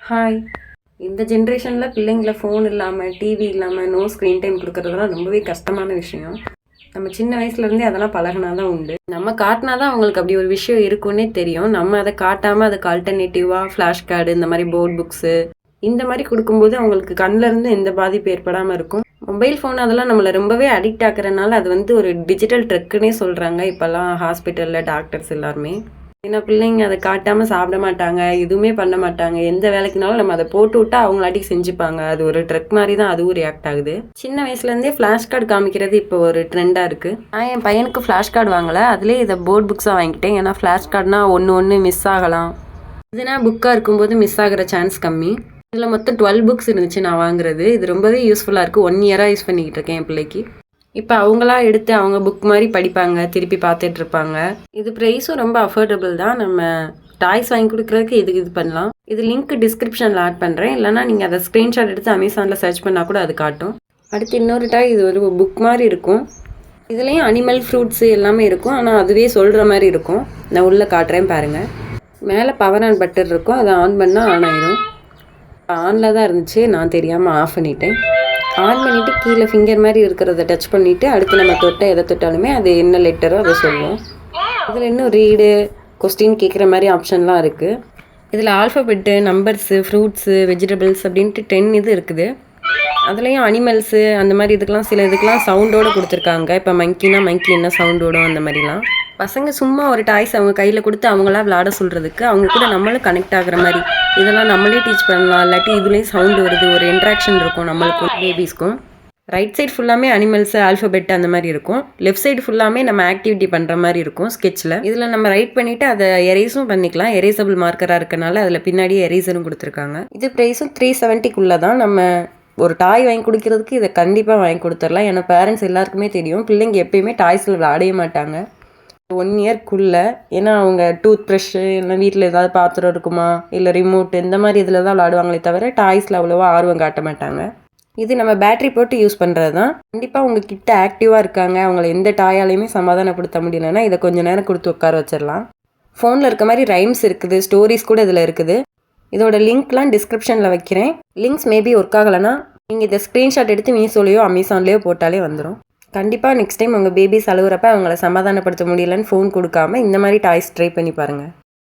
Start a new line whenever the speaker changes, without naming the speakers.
Hi இந்த ஜென்ரேஷனில் பிள்ளைங்கள ஃபோன் இல்லாமல் டிவி இல்லாமல் நோ ஸ்க்ரீன் டைம் கொடுக்கறதுலாம் ரொம்பவே கஷ்டமான விஷயம். நம்ம சின்ன வயசுலேருந்தே அதெல்லாம் பழகினா தான் உண்டு. நம்ம காட்டினா தான் அவங்களுக்கு அப்படி ஒரு விஷயம் இருக்குன்னே தெரியும். நம்ம அதை காட்டாமல் அதுக்கு ஆல்டர்னேட்டிவாக ஃப்ளாஷ் கார்டு இந்த மாதிரி போர்ட் புக்ஸு இந்த மாதிரி கொடுக்கும்போது அவங்களுக்கு கண்ணுல இருந்து எந்த பாதிப்பு ஏற்படாமல் இருக்கும். மொபைல் ஃபோன் அதெல்லாம் நம்மளை ரொம்பவே அடிக்ட் ஆக்குறனால அது வந்து ஒரு டிஜிட்டல் ட்ரக்குன்னே சொல்கிறாங்க இப்போல்லாம் ஹாஸ்பிட்டலில் டாக்டர்ஸ் எல்லாருமே. ஏன்னா பிள்ளைங்க அதை காட்டாமல் சாப்பிட மாட்டாங்க எதுவுமே பண்ண மாட்டாங்க. எந்த வேலைக்குனாலும் நம்ம அதை போட்டு விட்டா அவங்களாட்டி செஞ்சுப்பாங்க. அது ஒரு ட்ரக் மாதிரி தான் அதுவும் ரியாக்ட் ஆகுது. சின்ன வயசுலேருந்தே ஃப்ளாஷ் கார்டு காமிக்கிறது இப்போ ஒரு ட்ரெண்டாக இருக்குது நான் என் பையனுக்கு ஃப்ளாஷ் கார்டு வாங்கலை. அதுலேயே இதை போர்ட் புக்ஸாக வாங்கிட்டேன் ஏன்னா ஃப்ளாஷ் கார்டுனா ஒன்று ஒன்று மிஸ் ஆகலாம். இதுனா புக்காக இருக்கும்போது மிஸ் ஆகிற சான்ஸ் கம்மி. இதில் மொத்தம் டுவெல் புக்ஸ் இருந்துச்சு நான் வாங்குறது. இது ரொம்பவே யூஸ்ஃபுல்லாக இருக்குது ஒன் இயராக யூஸ் பண்ணிக்கிட்டு இருக்கேன் என் பிள்ளைக்கு. இப்போ அவங்களா எடுத்து அவங்க புக் மாதிரி படிப்பாங்க திருப்பி பார்த்துட்டு இருப்பாங்க. இது ப்ரைஸும் ரொம்ப அஃபோர்டபுள் தான். நம்ம டாய்ஸ் வாங்கி கொடுக்குறதுக்கு இதுக்கு இது பண்ணலாம்? இது லிங்க் டிஸ்கிரிப்ஷனில் ஆட் பண்ணுறேன் இல்லைனா நீங்கள் அதை ஸ்க்ரீன்ஷாட் எடுத்து அமேசானில் சர்ச் பண்ணால் கூட அது காட்டும். அடுத்து இன்னொரு டாய் இது ஒரு புக் மாதிரி இருக்கும். இதுலேயும் அனிமல் ஃப்ரூட்ஸு எல்லாமே இருக்கும். ஆனால் அதுவே சொல்கிற மாதிரி இருக்கும். நான் உள்ளே காட்டுறேன் பாருங்கள் மேலே பவர் ஆன் பட்டன் இருக்கும். அதை ஆன் பண்ணால் ஆன் ஆயிடும் ஆனில் தான் இருந்துச்சு. நான் தெரியாமல் ஆஃப் பண்ணிட்டேன். ஆன் பண்ணிவிட்டு கீழே ஃபிங்கர் மாதிரி இருக்கிறத டச் பண்ணிவிட்டு அடுத்து நம்ம தொட்ட எதை தொட்டாலுமே அது என்ன லெட்டரோ அதை சொல்லும். இதில் இன்னும் ரீடு கொஸ்டின் கேட்குற மாதிரி ஆப்ஷன்லாம் இருக்குது இதில் ஆல்ஃபபெட்டு நம்பர்ஸு ஃப்ரூட்ஸு வெஜிடபிள்ஸ் அப்படின்ட்டு டென் இது இருக்குது. அதுலேயும் அனிமல்ஸு அந்த மாதிரி இதுக்கெலாம் சில இதுக்கெலாம் சவுண்டோடு கொடுத்துருக்காங்க. இப்போ மங்கினா மங்கி என்ன சவுண்டோடும் அந்த மாதிரிலாம். பசங்க சும்மா ஒரு டாய்ஸ் அவங்க கையில் கொடுத்து அவங்களா விளாட சொல்கிறதுக்கு அவங்க கூட நம்மளும் கனெக்ட் ஆகிற மாதிரி. இதெல்லாம் நம்மளே டீச் பண்ணலாம். இல்லாட்டி இதுலேயும் சவுண்டு வருது. ஒரு இன்ட்ராக்ஷன் இருக்கும் நம்மளுக்கும் பேபிஸ்க்கும் ரைட் சைடு ஃபுல்லாமே அனிமல்ஸ் ஆல்ஃபபெட் அந்த மாதிரி இருக்கும். லெஃப்ட் சைடு ஃபுல்லாமே நம்ம ஆக்டிவிட்டி பண்ணுற மாதிரி இருக்கும் ஸ்கெட்சில் இதில் நம்ம ரைட் பண்ணிவிட்டு அதை எரேஸும் பண்ணிக்கலாம். எரேசபிள் மார்க்கராக இருக்கனால அதில் பின்னாடியே எரேசரும் கொடுத்துருக்காங்க. இது ப்ரைஸும் த்ரீ செவன்ட்டிக்குள்ளே தான் நம்ம ஒரு டாய் வாங்கி கொடுக்கறதுக்கு இதை கண்டிப்பாக வாங்கி கொடுத்துடலாம். ஏன்னா பேரண்ட்ஸ் எல்லாருக்குமே தெரியும். பிள்ளைங்க எப்பயுமே டாய்ஸில் விளையாடவே மாட்டாங்க. ஒன் இயர்க்குள்ளே ஏன்னா அவங்க டூத் ப்ரஷ்ஷு இல்லை வீட்டில் ஏதாவது பாத்திரம் இருக்குமா இல்லை ரிமோட் இந்த மாதிரி இதில் தான் விளாடுவாங்களே தவிர டாய்ஸில் அவ்வளோவா ஆர்வம் காட்ட மாட்டாங்க. இது நம்ம பேட்டரி போட்டு யூஸ் பண்ணுறது தான் கண்டிப்பாக உங்கள் கிட்ட ஆக்டிவாக இருக்காங்க. அவங்கள எந்த டாயாலையுமே சமாதானப்படுத்த முடியலன்னா இதை கொஞ்சம் நேரம் கொடுத்து உட்கார வச்சிடலாம். ஃபோனில் இருக்க மாதிரி ரைம்ஸ் இருக்குது ஸ்டோரிஸ் கூட இதில் இருக்குது. இதோட லிங்க்லாம் டிஸ்கிரிப்ஷனில் வைக்கிறேன். லிங்க்ஸ் மேபி ஒர்க் ஆகலைன்னா நீங்கள் இதை ஸ்க்ரீன்ஷாட் எடுத்து மீஷோலையோ அமேசான்லேயோ போட்டாலே வந்துடும் கண்டிப்பாக நெக்ஸ்ட் டைம் உங்கள் பேபிஸ் அழுகுறப்ப அவங்கள சமாதானப்படுத்த முடியலன்னு ஃபோன் கொடுக்காம இந்த மாதிரி டாய்ஸ் ட்ரை பண்ணி பாருங்கள்